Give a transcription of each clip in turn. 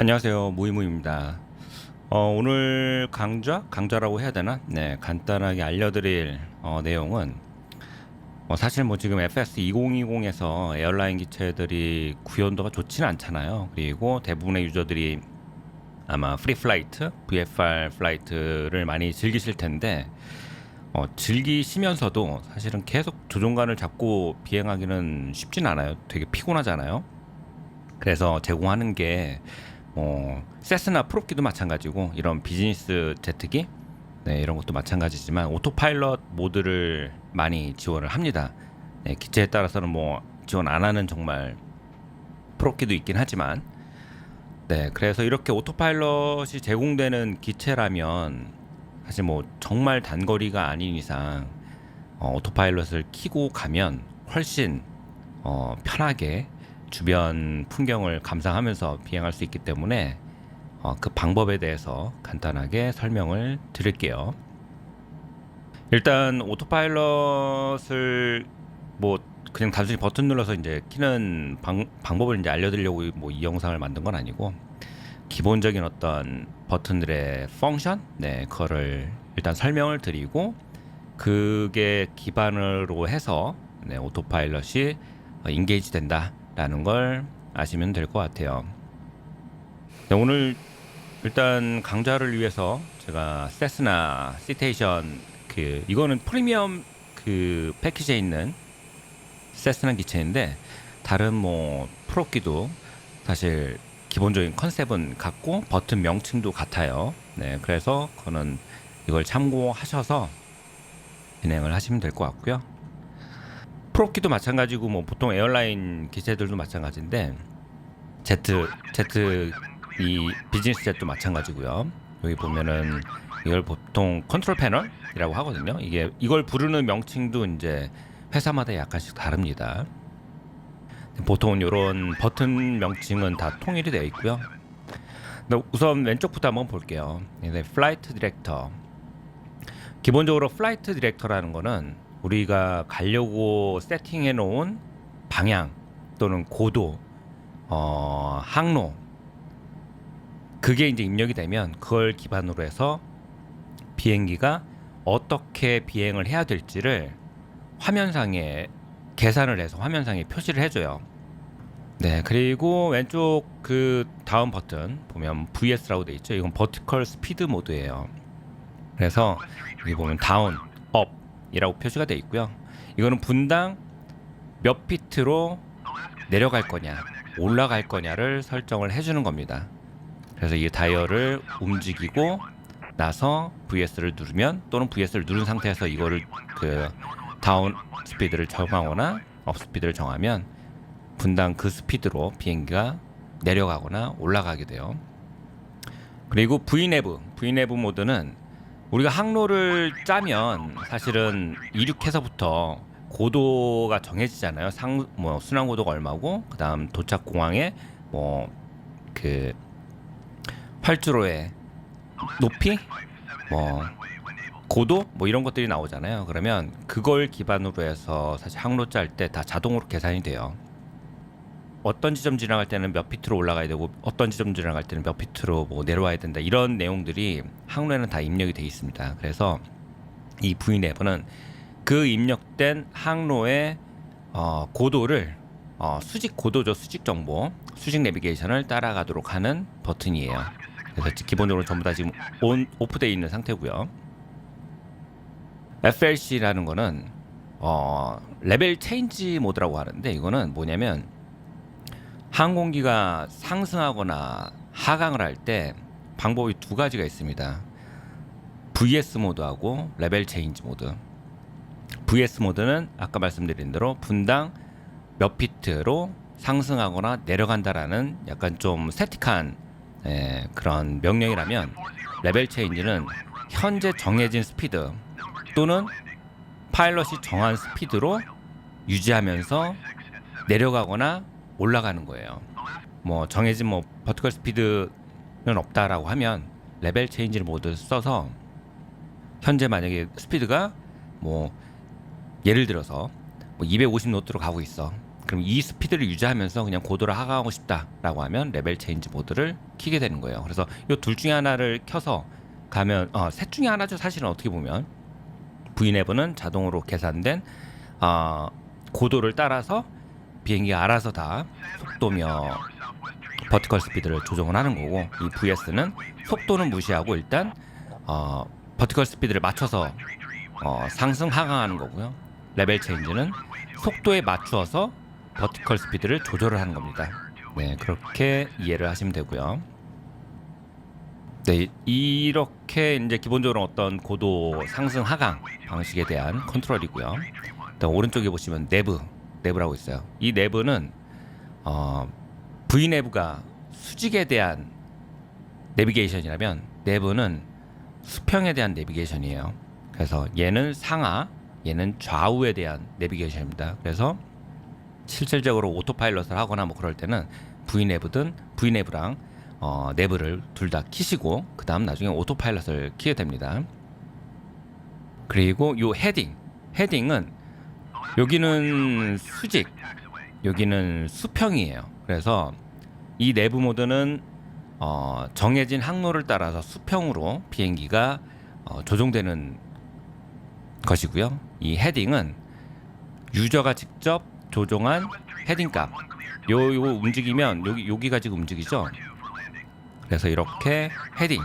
안녕하세요. 무이무입니다. 어, 오늘 강좌? 강좌라고 해야 되나? 네 간단하게 알려드릴 어, 내용은 어, 사실 뭐 지금 FS 2020에서 에어라인 기체들이 구현도가 좋지는 않잖아요. 그리고 대부분의 유저들이 아마 프리 플라이트 VFR 플라이트를 많이 즐기실 텐데 어, 즐기시면서도 사실은 계속 조종관을 잡고 비행하기는 쉽진 않아요. 되게 피곤하잖아요. 그래서 제공하는 게 뭐 세스나 프로키도 마찬가지고 이런 비즈니스 제트기 네, 이런 것도 마찬가지지만 오토파일럿 모드를 많이 지원을 합니다. 네, 기체에 따라서는 뭐 지원 안 하는 정말 프로키도 있긴 하지만 네, 그래서 이렇게 오토파일럿이 제공되는 기체라면 사실 뭐 정말 단거리가 아닌 이상 어, 오토파일럿을 키고 가면 훨씬 어, 편하게 주변 풍경을 감상하면서 비행할 수 있기 때문에 어, 그 방법에 대해서 간단하게 설명을 드릴게요. 일단 오토파일럿을 뭐 그냥 단순히 버튼 눌러서 이제 키는 방, 방법을 이제 알려드리려고 뭐 이 영상을 만든 건 아니고 기본적인 어떤 버튼들의 펑션, 네, 그거를 일단 설명을 드리고 그게 기반으로 해서 네, 오토파일럿이 인게이지 된다 라는 걸 아시면 될 것 같아요. 네, 오늘 일단 강좌를 위해서 제가 세스나 시테이션 그 이거는 프리미엄 그 패키지에 있는 세스나 기체인데 다른 뭐 프로기도 사실 기본적인 컨셉은 같고 버튼 명칭도 같아요. 네, 그래서 그거는 이걸 참고하셔서 진행을 하시면 될 것 같고요. 프로키도 마찬가지고 뭐 보통 에어라인 기체들도 마찬가지인데 제트 제트 이 비즈니스 jet도 마찬가지고요. 여기 보면은 이걸 보통 컨트롤 패널이라고 하거든요. 이게 이걸 부르는 명칭도 이제 회사마다 약간씩 다릅니다. 보통 이런 버튼 명칭은 다 통일이 되어 있고요. 우선 왼쪽부터 한번 볼게요. 이제 플라이트 디렉터. 기본적으로 플라이트 디렉터라는 거는 우리가 가려고 세팅해 놓은 방향 또는 고도, 어, 항로 그게 이제 입력이 되면 그걸 기반으로 해서 비행기가 어떻게 비행을 해야 될지를 화면상에 계산을 해서 화면상에 표시를 해줘요. 네, 그리고 왼쪽 그 다음 버튼 보면 VS라고 돼 있죠. 이건 버티컬 스피드 모드예요. 그래서 여기 보면 다운, 업 이라고 표시가 돼 있고요. 이거는 분당 몇 피트로 내려갈 거냐, 올라갈 거냐를 설정을 해주는 겁니다. 그래서 이 다이얼을 움직이고 나서 VS를 누르면 또는 VS를 누른 상태에서 이거를 그 다운 스피드를 정하거나 업 스피드를 정하면 분당 그 스피드로 비행기가 내려가거나 올라가게 돼요. 그리고 V내브, V내브 모드는 우리가 항로를 짜면 사실은 이륙해서부터 고도가 정해지잖아요. 상 뭐 순항 고도가 얼마고 그다음 도착 공항에 뭐그 활주로의 높이, 뭐 고도, 뭐 이런 것들이 나오잖아요. 그러면 그걸 기반으로 해서 사실 항로 짤 때 다 자동으로 계산이 돼요. 어떤 지점 지나갈 때는 몇 피트로 올라가야 되고 어떤 지점 지나갈 때는 몇 피트로 뭐 내려와야 된다 이런 내용들이 항로에는 다 입력이 돼 있습니다. 그래서 이 V내부는 그 입력된 항로의 어, 고도를 어, 수직 고도죠 수직 정보 수직 내비게이션을 따라가도록 하는 버튼이에요. 그래서 기본적으로 전부 다 지금 온 오프되어 있는 상태고요. FLC라는 거는 어, 레벨 체인지 모드라고 하는데 이거는 뭐냐면 항공기가 상승하거나 하강을 할 때 방법이 두 가지가 있습니다. VS 모드하고 레벨 체인지 모드. VS 모드는 아까 말씀드린 대로 분당 몇 피트로 상승하거나 내려간다라는 약간 좀 스태틱한 예, 그런 명령이라면 레벨 체인지는 현재 정해진 스피드 또는 파일럿이 정한 스피드로 유지하면서 내려가거나 올라가는 거예요. 뭐 정해진 뭐 버티컬 스피드는 없다라고 하면 레벨 체인지를 모두 써서 현재 만약에 스피드가 뭐 예를 들어서 뭐 250 노트로 가고 있어. 그럼 이 스피드를 유지하면서 그냥 고도를 하강하고 싶다라고 하면 레벨 체인지 모드를 키게 되는 거예요. 그래서 이 둘 중에 하나를 켜서 가면 어, 셋 중에 하나죠. 사실은 어떻게 보면 V네브는 자동으로 계산된 어, 고도를 따라서 비행기가 알아서 다 속도며 버티컬 스피드를 조정을 하는 거고 이 VS는 속도는 무시하고 일단 어, 버티컬 스피드를 맞춰서 어, 상승 하강하는 거고요. 레벨 체인지는 속도에 맞추어서 버티컬 스피드를 조절을 하는 겁니다. 네, 그렇게 이해를 하시면 되고요. 네, 이렇게 이제 기본적으로 어떤 고도 상승 하강 방식에 대한 컨트롤이고요. 오른쪽에 보시면 내부, 내부라고 있어요. 이 내부는 어, V 내부가 수직에 대한 내비게이션이라면 내부는 수평에 대한 내비게이션이에요. 그래서 얘는 상하, 얘는 좌우에 대한 내비게이션입니다. 그래서 실질적으로 오토파일럿을 하거나 뭐 그럴 때는 V 내부든 V 내부랑 어, 내부를 둘 다 키시고 그 다음 나중에 오토파일럿을 키게 됩니다. 그리고 요 헤딩, 헤딩은 여기는 수직, 여기는 수평이에요. 그래서 이 내부 모드는 어, 정해진 항로를 따라서 수평으로 비행기가 어, 조종되는 것이고요. 이 헤딩은 유저가 직접 조종한 헤딩 값. 요, 요 움직이면 여기 여기가 지금 움직이죠. 그래서 이렇게 헤딩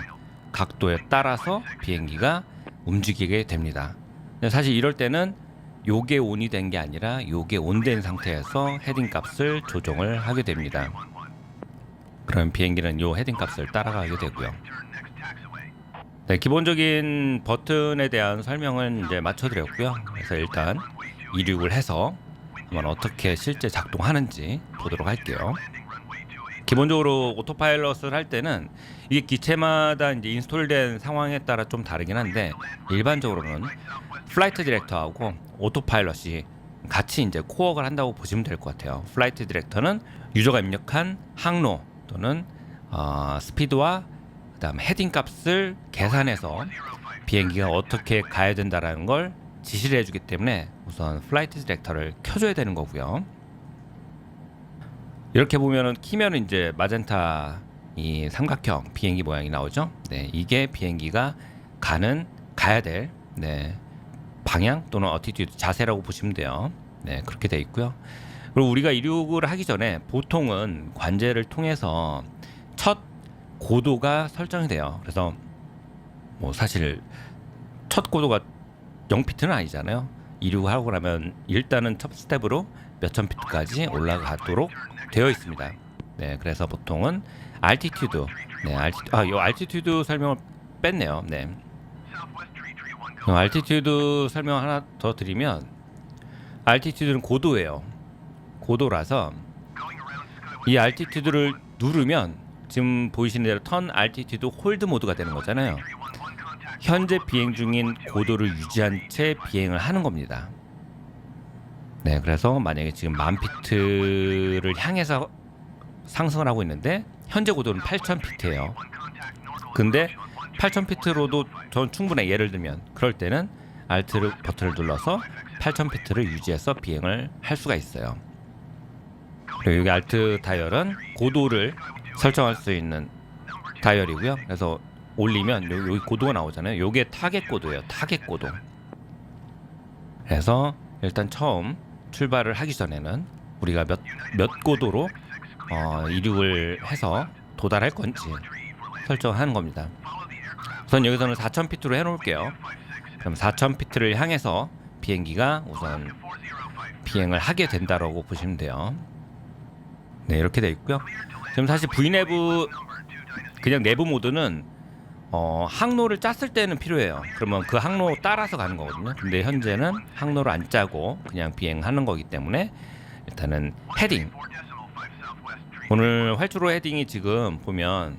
각도에 따라서 비행기가 움직이게 됩니다. 사실 이럴 때는 요게 온이 된 게 아니라 요게 온된 상태에서 헤딩 값을 조정을 하게 됩니다. 그럼 비행기는 요 헤딩 값을 따라가게 되고요. 네, 기본적인 버튼에 대한 설명은 이제 맞춰드렸고요. 그래서 일단 이륙을 해서 한번 어떻게 실제 작동하는지 보도록 할게요. 기본적으로 오토파일럿을 할 때는 이게 기체마다 이제 인스톨된 상황에 따라 좀 다르긴 한데 일반적으로는 플라이트 디렉터하고 오토파일럿이 같이 이제 코어를 한다고 보시면 될 것 같아요. 플라이트 디렉터는 유저가 입력한 항로 또는 어, 스피드와 그다음 헤딩 값을 계산해서 비행기가 어떻게 가야 된다라는 걸 지시를 해주기 때문에 우선 플라이트 디렉터를 켜줘야 되는 거고요. 이렇게 보면은 키면은 이제 마젠타 이 삼각형 비행기 모양이 나오죠. 네, 이게 비행기가 가는 가야 될 네, 방향 또는 어티튜드 자세라고 보시면 돼요. 네, 그렇게 돼 있고요. 그리고 우리가 이륙을 하기 전에 보통은 관제를 통해서 첫 고도가 설정이 돼요. 그래서 뭐 사실 첫 고도가 0피트는 아니잖아요. 이륙을 하고 나면 일단은 첫 스텝으로 몇천 피트까지 올라가도록 되어 있습니다. 네, 그래서 보통은 알티튜드, 네, 알티, 아, 요 알티튜드 설명을 뺐네요. 네, 요 알티튜드 설명 하나 더 드리면 알티튜드는 고도예요. 고도라서 이 알티튜드를 누르면 지금 보이시는 대로 턴 알티튜드 홀드 모드가 되는 거잖아요. 현재 비행 중인 고도를 유지한 채 비행을 하는 겁니다. 네, 그래서 만약에 지금 만 피트를 향해서 상승을 하고 있는데 현재 고도는 8,000 피트예요. 근데 8,000 피트로도 전 충분해. 예를 들면 그럴 때는 알트 버튼을 눌러서 8,000 피트를 유지해서 비행을 할 수가 있어요. 그리고 여기 알트 다이얼은 고도를 설정할 수 있는 다이얼이고요. 그래서 올리면 여기, 고도가 나오잖아요. 요게 타겟 고도예요. 타겟 고도. 그래서 일단 처음 출발을 하기 전에는 우리가 몇, 몇 고도로 어, 이륙을 해서 도달할 건지 설정하는 겁니다. 우선 여기서는 4,000피트로 해놓을게요. 그럼 4,000피트를 향해서 비행기가 우선 비행을 하게 된다라고 보시면 돼요. 네, 이렇게 돼 있고요. 지금 사실 V 내부 그냥 내부 모드는 어, 항로를 짰을 때는 필요해요. 그러면 그 항로 따라서 가는 거거든요. 근데 현재는 항로를 안 짜고 그냥 비행하는 거기 때문에 일단은 헤딩. 오늘 활주로 헤딩이 지금 보면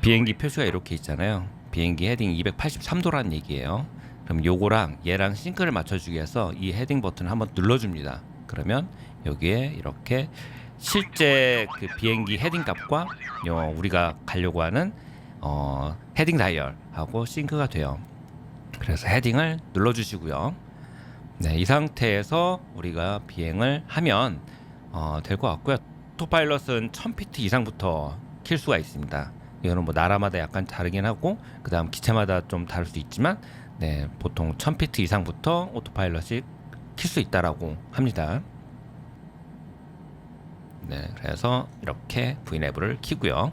비행기 표시가 이렇게 있잖아요. 비행기 헤딩 283도라는 얘기예요. 그럼 요거랑 얘랑 싱크를 맞춰주기 위해서 이 헤딩 버튼을 한번 눌러줍니다. 그러면 여기에 이렇게 실제 그 비행기 헤딩 값과 요 우리가 가려고 하는 어, 헤딩 다이얼하고 싱크가 돼요. 그래서 헤딩을 눌러주시고요. 네, 이 상태에서 우리가 비행을 하면 어, 될 것 같고요. 오토파일럿은 1000피트 이상부터 킬 수가 있습니다. 이거는 뭐 나라마다 약간 다르긴 하고 그 다음 기체마다 좀 다를 수 있지만 네, 보통 1000피트 이상부터 오토파일럿이 킬 수 있다라고 합니다. 네, 그래서 이렇게 V내부를 키고요.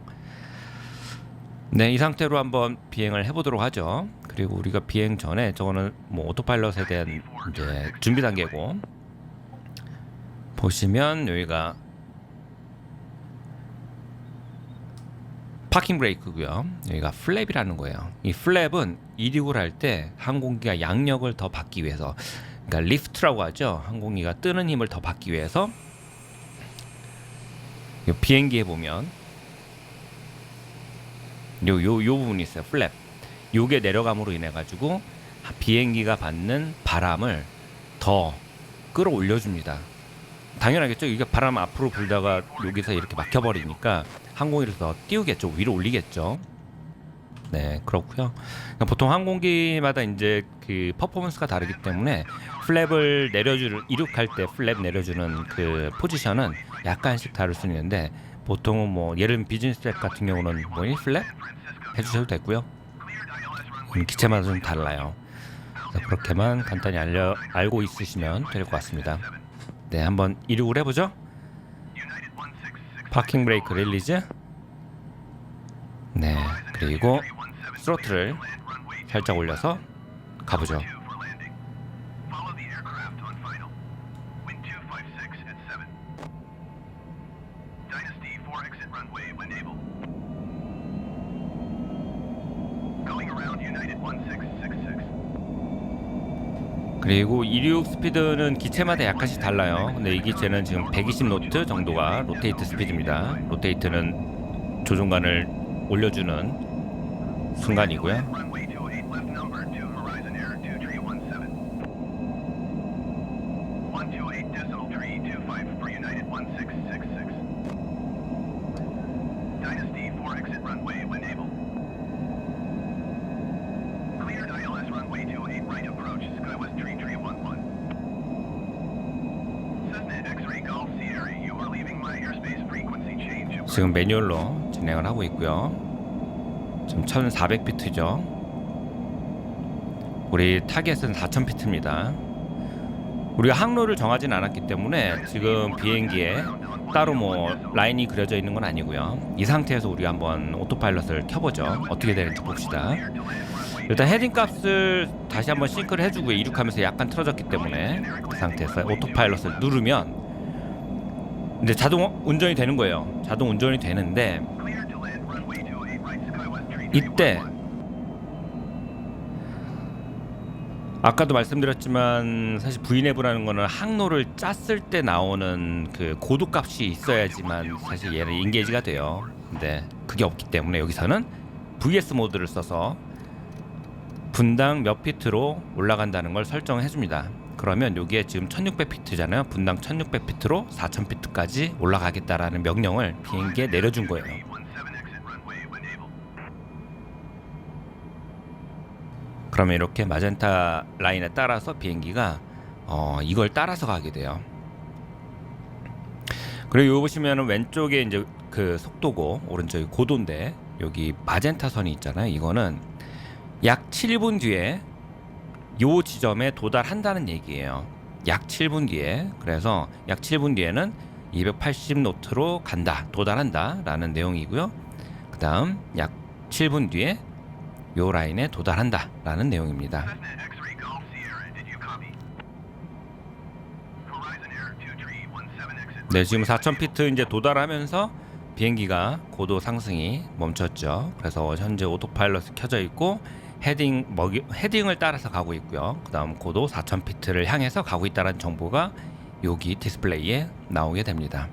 네, 이 상태로 한번 비행을 해보도록 하죠. 그리고 우리가 비행 전에 저거는 뭐 오토파일럿에 대한 이제 준비 단계고 보시면 여기가 파킹 브레이크고요. 여기가 플랩이라는 거예요. 이 플랩은 이륙을 할 때 항공기가 양력을 더 받기 위해서, 그러니까 리프트라고 하죠. 항공기가 뜨는 힘을 더 받기 위해서 이 비행기에 보면 요 요 요 부분이 있어요. 플랩. 요게 내려감으로 인해 가지고 비행기가 받는 바람을 더 끌어올려 줍니다. 당연하겠죠. 이게 바람 앞으로 불다가 여기서 이렇게 막혀 버리니까 항공기를 더 띄우겠죠. 위로 올리겠죠. 네, 그렇고요. 그러니까 보통 항공기마다 이제 그 퍼포먼스가 다르기 때문에 플랩을 내려주는 이륙할 때 플랩 내려주는 그 포지션은 약간씩 다를 수 있는데 보통은 뭐 예를 들면 비즈니스 jet같은 경우는 뭐 1플랩 해주셔도 되고요. 음, 기체마다 좀 달라요. 그렇게만 간단히 알려 알고 있으시면 될 것 같습니다. 네, 한번 이륙을 해보죠. 파킹 브레이크 릴리즈. 네, 그리고 스로틀을 살짝 올려서 가보죠. Follow the aircraft on final. Wind 256 at 7. Dynasty 4 exit runway when able. Going around United 1666. 그리고 이륙 스피드는 기체마다 약간씩 달라요. 근데 이 기체는 지금 120 노트 정도가 로테이트 스피드입니다. 로테이트는 조종간을 올려주는 순간이고요. Runway 28 left number to Horizon Air 2317. 128 decimal tree 25 for United 1666. Dynasty 4 exit runway when able. Cleared ILS runway 28 right approach Skywest tree 311. Cessna X-ray Golf Sierra, you are leaving my airspace frequency change. 지금 매뉴얼로 진행을 하고 있고요. 지금 1,400피트죠. 우리 타겟은 4,000피트입니다. 우리가 항로를 정하진 않았기 때문에 지금 비행기에 따로 뭐 라인이 그려져 있는 건 아니고요. 이 상태에서 우리가 한번 오토파일럿을 켜보죠. 어떻게 되는지 봅시다. 일단 헤딩 값을 다시 한번 싱크를 해주고 이륙하면서 약간 틀어졌기 때문에 그 상태에서 오토파일럿을 누르면 이제 자동 운전이 되는 거예요. 자동 운전이 되는데 이때 아까도 말씀드렸지만 사실 V내부라는 거는 항로를 짰을 때 나오는 그 고도 값이 있어야지만 사실 얘는 인게이지가 돼요. 근데 그게 없기 때문에 여기서는 VS 모드를 써서 분당 몇 피트로 올라간다는 걸 설정해 줍니다. 그러면 여기에 지금 1600피트잖아요. 분당 1600피트로 4000피트까지 올라가겠다라는 명령을 비행기에 내려준 거예요. 그러면 이렇게 마젠타 라인에 따라서 비행기가 어, 이걸 따라서 가게 돼요. 그리고 여기 보시면은 왼쪽에 이제 그 속도고 오른쪽이 고도인데 여기 마젠타 선이 있잖아요. 이거는 약 7분 뒤에 요 지점에 도달한다는 얘기예요. 약 7분 뒤에 그래서 약 7분 뒤에는 280 노트로 간다 도달한다라는 내용이고요. 그다음 약 7분 뒤에 요 라인에 도달한다라는 내용입니다. Cessna X-ray Golf Sierra, did you copy? Horizon Air 2317 exit. 네, 지금 4,000피트 이제 도달하면서 비행기가 고도 상승이 멈췄죠. 그래서 현재 오토파일럿이 켜져 있고 헤딩 먹이, 헤딩을 따라서 가고 있고요. 그다음 고도 4,000피트를 향해서 가고 있다는 정보가 여기 디스플레이에 나오게 됩니다.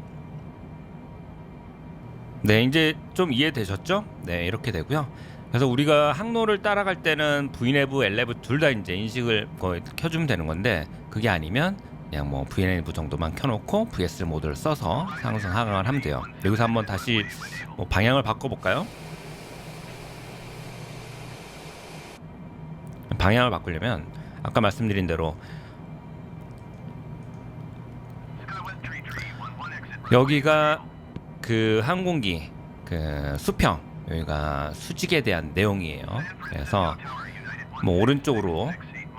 네, 이제 좀 이해되셨죠? 네, 이렇게 되고요. 그래서 우리가 항로를 따라갈 때는 V내부, L내부 둘 다 이제 인식을 거의 켜주면 되는 건데 그게 아니면 그냥 뭐 V내부 정도만 켜놓고 VS 모드를 써서 상승 하강을 하면 돼요. 여기서 한번 다시 뭐 방향을 바꿔볼까요? 방향을 바꾸려면 아까 말씀드린 대로 여기가 그 항공기 그 수평 여기가 수직에 대한 내용이에요. 그래서 뭐 오른쪽으로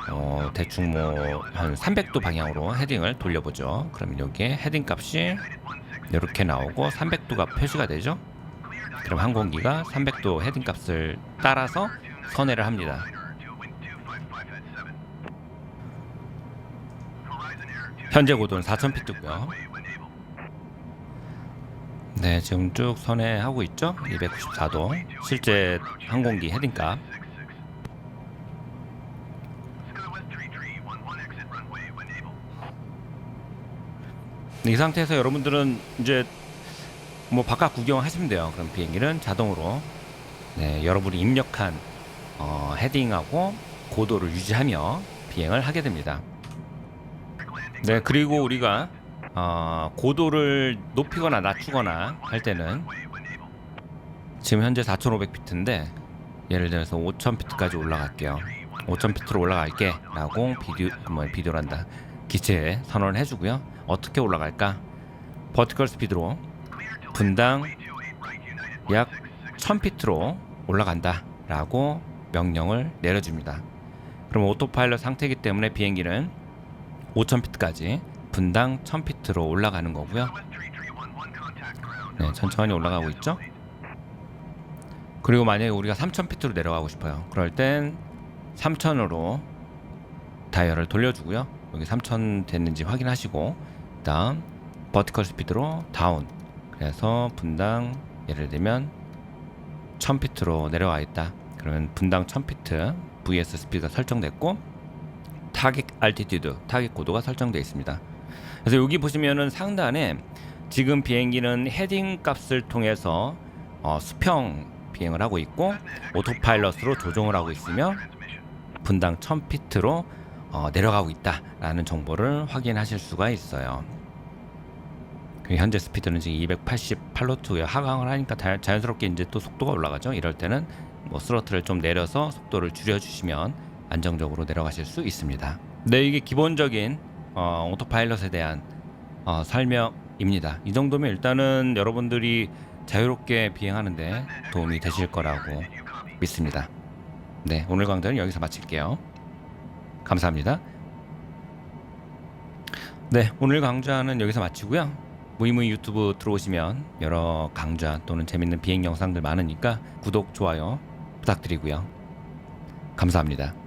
어 대충 뭐 한 300도 방향으로 헤딩을 돌려보죠. 그럼 여기에 헤딩 값이 이렇게 나오고 300도가 표시가 되죠. 그럼 항공기가 300도 헤딩 값을 따라서 선회를 합니다. 현재 고도는 4,000피트고요. 네, 지금 쭉 선회하고 있죠. 294도. 실제 항공기 헤딩값. 이 상태에서 여러분들은 이제 뭐 바깥 구경하시면 돼요. 그럼 비행기는 자동으로 네, 여러분이 입력한 어, 헤딩하고 고도를 유지하며 비행을 하게 됩니다. 네, 그리고 우리가 어, 고도를 높이거나 낮추거나 할 때는 지금 현재 4,500피트인데 예를 들어서 5,000피트까지 올라갈게요. 5,000피트로 올라갈게 라고 비디오 뭐 비디오란다 기체에 선언을 해주고요. 어떻게 올라갈까? 버티컬 스피드로 분당 약 1000피트로 올라간다 라고 명령을 내려줍니다. 그럼 오토파일럿 상태이기 때문에 비행기는 5000피트까지 분당 1000피트 로 올라가는 거고요. 네, 천천히 올라가고 있죠. 그리고 만약에 우리가 3000피트로 내려가고 싶어요. 그럴 땐 3000으로 다이얼을 돌려주고요. 여기 3000 됐는지 확인하시고 그다음 버티컬 스피드로 다운. 그래서 분당 예를 들면 1000피트로 내려와 있다. 그러면 분당 1000피트 VS 스피드가 설정됐고 타깃 알티튜드, 타깃 고도가 설정되어 있습니다. 그래서 여기 보시면은 상단에 지금 비행기는 헤딩 값을 통해서 어, 수평 비행을 하고 있고 오토파일럿으로 조종을 하고 있으며 분당 1000피트로 어, 내려가고 있다라는 정보를 확인하실 수가 있어요. 그 현재 스피드는 지금 288노트에 하강을 하니까 다- 자연스럽게 이제 또 속도가 올라가죠. 이럴 때는 뭐 스로틀을 좀 내려서 속도를 줄여주시면 안정적으로 내려가실 수 있습니다. 네, 이게 기본적인 어, 오토파일럿에 대한 어, 설명입니다. 이 정도면 일단은 여러분들이 자유롭게 비행하는데 도움이 되실 거라고 믿습니다. 네, 오늘 강좌는 여기서 마칠게요. 감사합니다. 네, 오늘 강좌는 여기서 마치고요. 무이무이 유튜브 들어오시면 여러 강좌 또는 재밌는 비행 영상들 많으니까 구독, 좋아요 부탁드리고요. 감사합니다.